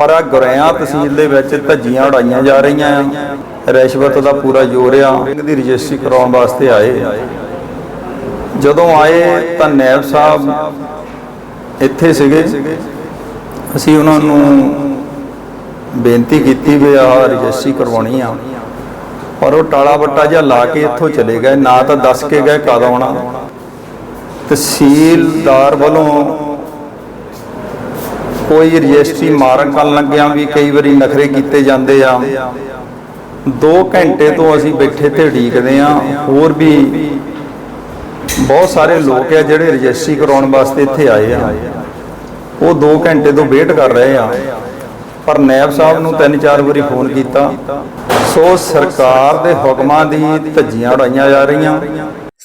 ਪਰ ਆ ਗੁਰੇਆਂ ਤਹਿਸੀਲ ਦੇ ਵਿੱਚ ਧੱਜੀਆਂ ਉਡਾਈਆਂ ਜਾ ਰਹੀਆਂ ਆ। ਰਿਸ਼ਵਤ ਦਾ ਪੂਰਾ ਜ਼ੋਰ ਆ। ਦੀ ਰਜਿਸਟਰੀ ਕਰਾਉਣ ਵਾਸਤੇ ਆਏ ਜਦੋਂ ਆਏ ਤਾਂ ਨੈਬ ਸਾਹਿਬ ਇੱਥੇ ਸੀਗੇ। ਅਸੀਂ ਉਹਨਾਂ ਨੂੰ ਬੇਨਤੀ ਕੀਤੀ ਵੀ ਆ ਰਜਿਸਟਰੀ ਕਰਵਾਉਣੀ ਆ। ਪਰ ਉਹ ਟਾਲਾ ਬੱਟਾ ਜਿਹਾ ਲਾ ਕੇ ਇੱਥੋਂ ਚਲੇ ਗਏ। ਨਾ ਤਾਂ ਦੱਸ ਕੇ ਗਏ ਕਦ ਆਉਣਾ। ਤਹਿਸੀਲਦਾਰ ਵੱਲੋਂ ਕੋਈ ਰਜਿਸਟਰੀ ਮਾਰਨ ਕਰਨ ਲੱਗਿਆਂ ਵੀ ਕਈ ਵਾਰੀ ਨਖਰੇ ਕੀਤੇ ਜਾਂਦੇ ਆ। 2 ਘੰਟੇ ਤੋਂ ਅਸੀਂ ਬੈਠੇ ਤੇ ਢੀਕਦੇ ਆ ਹੋਰ ਵੀ ਬਹੁਤ ਸਾਰੇ ਲੋਕ ਆ ਜਿਹੜੇ ਰਜਿਸਟਰੀ ਕਰਾਉਣ ਵਾਸਤੇ ਇੱਥੇ ਆਏ ਆ। ਉਹ 2 ਘੰਟੇ ਤੋਂ ਵੇਟ ਕਰ ਰਹੇ ਆ। ਪਰ ਨੈਬ ਸਾਹਿਬ ਨੂੰ ਤਿੰਨ ਚਾਰ ਵਾਰੀ ਫੋਨ ਕੀਤਾ। ਸੋ ਸਰਕਾਰ ਦੇ ਹੁਕਮਾਂ ਦੀ ਧੱਜੀਆਂ ਉਡਾਈਆਂ ਜਾ ਰਹੀਆਂ।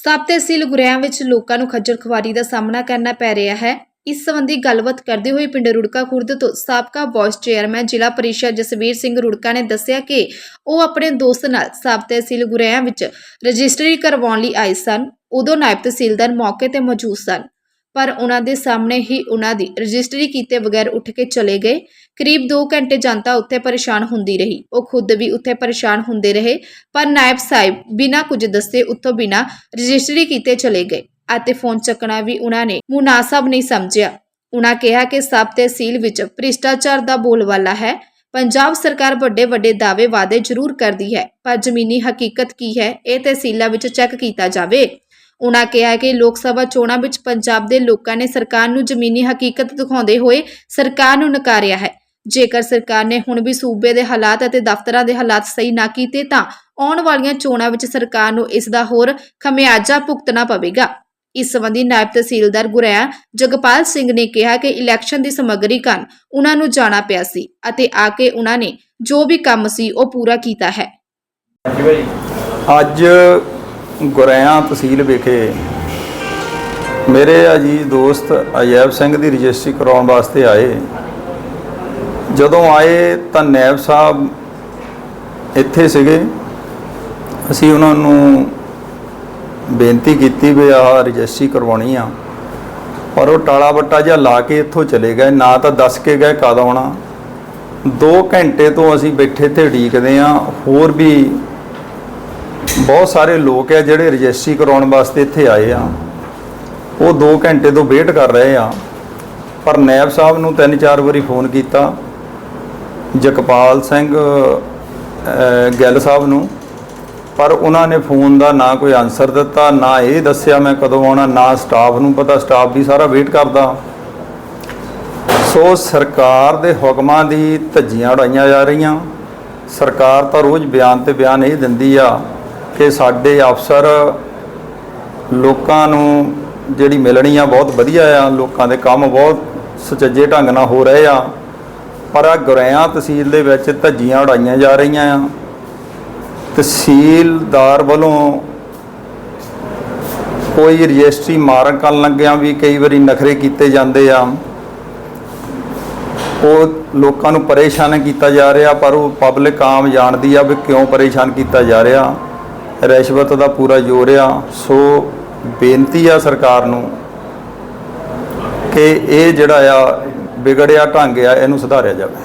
ਸਭ ਤਹਿਸੀਲ ਗੁਰੇਆਂ ਵਿੱਚ ਲੋਕਾਂ ਨੂੰ ਖੱਜਲ ਖੁਆਰੀ ਦਾ ਸਾਹਮਣਾ ਕਰਨਾ ਪੈ ਰਿਹਾ ਹੈ। ਇਸ ਸੰਬੰਧੀ ਗੱਲਬਾਤ ਕਰਦੇ ਹੋਏ ਪਿੰਡ ਰੁੜਕਾ ਖੁਰਦ ਤੋਂ ਸਾਬਕਾ ਵਾਈਸ ਚੇਅਰਮੈਨ ਜ਼ਿਲ੍ਹਾ ਪਰਿਸ਼ਦ ਜਸਵੀਰ ਸਿੰਘ ਰੁੜਕਾ ਨੇ ਦੱਸਿਆ ਕਿ ਉਹ ਆਪਣੇ ਦੋਸਤ ਨਾਲ ਸਾਬ ਤਹਿਸੀਲ ਗੁਰੇਆਂ ਵਿੱਚ ਰਜਿਸਟਰੀ ਕਰਵਾਉਣ ਲਈ ਆਏ ਸਨ। ਉਦੋਂ ਨਾਇਬ ਤਹਿਸੀਲਦਾਰ ਮੌਕੇ ਤੇ ਮੌਜੂਦ ਸਨ। ਪਰ ਉਹਨਾਂ ਦੇ ਸਾਹਮਣੇ ਹੀ ਉਹਨਾਂ ਦੀ ਰਜਿਸਟਰੀ ਕੀਤੇ ਬਗੈਰ ਉੱਠ ਕੇ ਚਲੇ ਗਏ। ਕਰੀਬ 2 ਘੰਟੇ ਜਨਤਾ ਉੱਥੇ ਪਰੇਸ਼ਾਨ ਹੁੰਦੀ ਰਹੀ। ਉਹ ਖੁਦ ਵੀ ਉੱਥੇ ਪਰੇਸ਼ਾਨ ਹੁੰਦੇ ਰਹੇ। ਪਰ ਨਾਇਬ ਸਾਹਿਬ ਬਿਨਾਂ ਕੁਝ ਦੱਸੇ ਉੱਥੋਂ ਬਿਨਾਂ ਰਜਿਸਟਰੀ ਕੀਤੇ ਚਲੇ ਗਏ। ਅਤੇ ਫੋਨ ਚੱਕਣਾ ਵੀ ਉਹਨਾਂ ਨੇ ਮੁਨਾਸਬ ਨਹੀਂ ਸਮਝਿਆ। ਉਹਨਾਂ ਕਿਹਾ ਕਿ ਸਬ ਤਹਿਸੀਲ ਵਿੱਚ ਭ੍ਰਿਸ਼ਟਾਚਾਰ ਦਾ ਬੋਲਬਾਲਾ ਹੈ। ਪੰਜਾਬ ਸਰਕਾਰ ਵੱਡੇ ਵੱਡੇ ਦਾਅਵੇ ਵਾਅਦੇ ਜ਼ਰੂਰ ਕਰਦੀ ਹੈ, ਪਰ ਜ਼ਮੀਨੀ ਹਕੀਕਤ ਕੀ ਹੈ, ਇਹ ਤਹਿਸੀਲਾਂ ਵਿੱਚ ਚੈੱਕ ਕੀਤਾ ਜਾਵੇ। ਉਹਨਾਂ ਕਿਹਾ ਕਿ ਲੋਕ ਸਭਾ ਚੋਣਾਂ ਵਿੱਚ ਪੰਜਾਬ ਦੇ ਲੋਕਾਂ ਨੇ ਸਰਕਾਰ ਨੂੰ ਜ਼ਮੀਨੀ ਹਕੀਕਤ ਦਿਖਾਉਂਦੇ ਹੋਏ ਸਰਕਾਰ ਨੂੰ ਨਕਾਰਿਆ ਹੈ। ਜੇਕਰ ਸਰਕਾਰ ਨੇ ਹੁਣ ਵੀ ਸੂਬੇ ਦੇ ਹਾਲਾਤ ਅਤੇ ਦਫ਼ਤਰਾਂ ਦੇ ਹਾਲਾਤ ਸਹੀ ਨਾ ਕੀਤੇ ਤਾਂ ਆਉਣ ਵਾਲੀਆਂ ਚੋਣਾਂ ਵਿੱਚ ਸਰਕਾਰ ਨੂੰ ਇਸ ਦਾ ਹੋਰ ਖਮਿਆਜਾ ਭੁਗਤਣਾ ਪਵੇਗਾ। ਇਸ ਸੰਬੰਧੀ ਨਾਇਬ ਤਹਿਸੀਲਦਾਰ ਗੁਰੇਆ ਜਗਪਾਲ ਸਿੰਘ ਨੇ ਕਿਹਾ ਕਿ ਇਲੈਕਸ਼ਨ ਦੀ ਸਮੱਗਰੀ ਕਾਰਨ ਉਹਨਾਂ ਨੂੰ ਜਾਣਾ ਪਿਆ ਸੀ ਅਤੇ ਆ ਕੇ ਉਹਨਾਂ ਨੇ ਜੋ ਵੀ ਕੰਮ ਸੀ ਉਹ ਪੂਰਾ ਕੀਤਾ ਹੈ। ਅੱਜ ਗੁਰੇਆਂ ਤਹਿਸੀਲ ਵਿਖੇ ਮੇਰੇ ਅਜੀਜ਼ ਦੋਸਤ ਅਜੈਬ ਸਿੰਘ ਦੀ ਰਜਿਸਟਰੀ ਕਰਾਉਣ ਵਾਸਤੇ ਆਏ। ਜਦੋਂ ਆਏ ਤਾਂ ਨਾਇਬ ਸਾਹਿਬ ਇੱਥੇ ਸੀਗੇ। ਅਸੀਂ ਉਹਨਾਂ ਨੂੰ ਬੇਨਤੀ ਕੀਤੀ ਵੀ ਆਹ ਰਜਿਸਟਰੀ ਕਰਵਾਉਣੀ ਆ। ਪਰ ਉਹ ਟਾਲਾ ਬੱਟਾ ਜਿਹਾ ਲਾ ਕੇ ਇੱਥੋਂ ਚਲੇ ਗਏ ਨਾ ਤਾਂ ਦੱਸ ਕੇ ਗਏ ਕਦ ਆਉਣਾ। 2 ਘੰਟੇ ਤੋਂ ਅਸੀਂ ਬੈਠੇ ਤੇ ਢੀਕਦੇ ਆ। ਹੋਰ ਵੀ ਬਹੁਤ ਸਾਰੇ ਲੋਕ ਆ ਜਿਹੜੇ ਰਜਿਸਟਰੀ ਕਰਾਉਣ ਵਾਸਤੇ ਇੱਥੇ ਆਏ ਆ। ਉਹ 2 ਘੰਟੇ ਤੋਂ ਵੇਟ ਕਰ ਰਹੇ ਆ। ਪਰ ਨੈਬ ਸਾਹਿਬ ਨੂੰ ਤਿੰਨ ਚਾਰ ਵਾਰੀ ਫੋਨ ਕੀਤਾ। ਜਗਪਾਲ ਸਿੰਘ ਅਹ, ਗਿੱਲ ਸਾਹਿਬ ਨੂੰ। ਪਰ ਉਹਨਾਂ ਨੇ ਫੋਨ ਦਾ ਨਾ ਕੋਈ ਆਨਸਰ ਦਿੱਤਾ, ਨਾ ਇਹ ਦੱਸਿਆ ਮੈਂ ਕਦੋਂ ਆਉਣਾ, ਨਾ ਸਟਾਫ ਨੂੰ ਪਤਾ ਸਟਾਫ ਵੀ ਸਾਰਾ ਵੇਟ ਕਰਦਾ। ਸੋ ਸਰਕਾਰ ਦੇ ਹੁਕਮਾਂ ਦੀ ਧੱਜੀਆਂ ਉਡਾਈਆਂ ਜਾ ਰਹੀਆਂ। ਸਰਕਾਰ ਤਾਂ ਰੋਜ਼ ਬਿਆਨ ਤੇ ਬਿਆਨ ਇਹ ਦਿੰਦੀ ਆ ਕਿ ਸਾਡੇ ਅਫਸਰ ਲੋਕਾਂ ਨੂੰ ਜਿਹੜੀ ਮਿਲਣੀ ਆ ਬਹੁਤ ਵਧੀਆ ਆ, ਲੋਕਾਂ ਦੇ ਕੰਮ ਬਹੁਤ ਸੁਚੱਜੇ ਢੰਗ ਨਾਲ ਹੋ ਰਹੇ ਆ। ਪਰ ਆ ਗੁਰੇਆਂ ਤਹਿਸੀਲ ਦੇ ਵਿੱਚ ਧੱਜੀਆਂ ਉਡਾਈਆਂ ਜਾ ਰਹੀਆਂ ਆ। ਤਹਿਸੀਲਦਾਰ ਵੱਲੋਂ ਕੋਈ ਰਜਿਸਟਰੀ ਮਾਰਨ ਕਰਨ ਲੱਗਿਆਂ ਵੀ ਕਈ ਵਾਰੀ ਨਖਰੇ ਕੀਤੇ ਜਾਂਦੇ ਆ। ਉਹ ਲੋਕਾਂ ਨੂੰ ਪਰੇਸ਼ਾਨ ਕੀਤਾ ਜਾ ਰਿਹਾ, ਪਰ ਉਹ ਪਬਲਿਕ ਆਮ ਜਾਣਦੀ ਆ ਵੀ ਕਿਉਂ ਪਰੇਸ਼ਾਨ ਕੀਤਾ ਜਾ ਰਿਹਾ। ਰਿਸ਼ਵਤ ਦਾ ਪੂਰਾ ਜ਼ੋਰ ਆ। ਸੋ ਬੇਨਤੀ ਆ ਸਰਕਾਰ ਨੂੰ ਕਿ ਇਹ ਜਿਹੜਾ ਆ, ਵਿਗੜਿਆ ਢੰਗ ਆ, ਇਹਨੂੰ ਸੁਧਾਰਿਆ ਜਾਵੇ।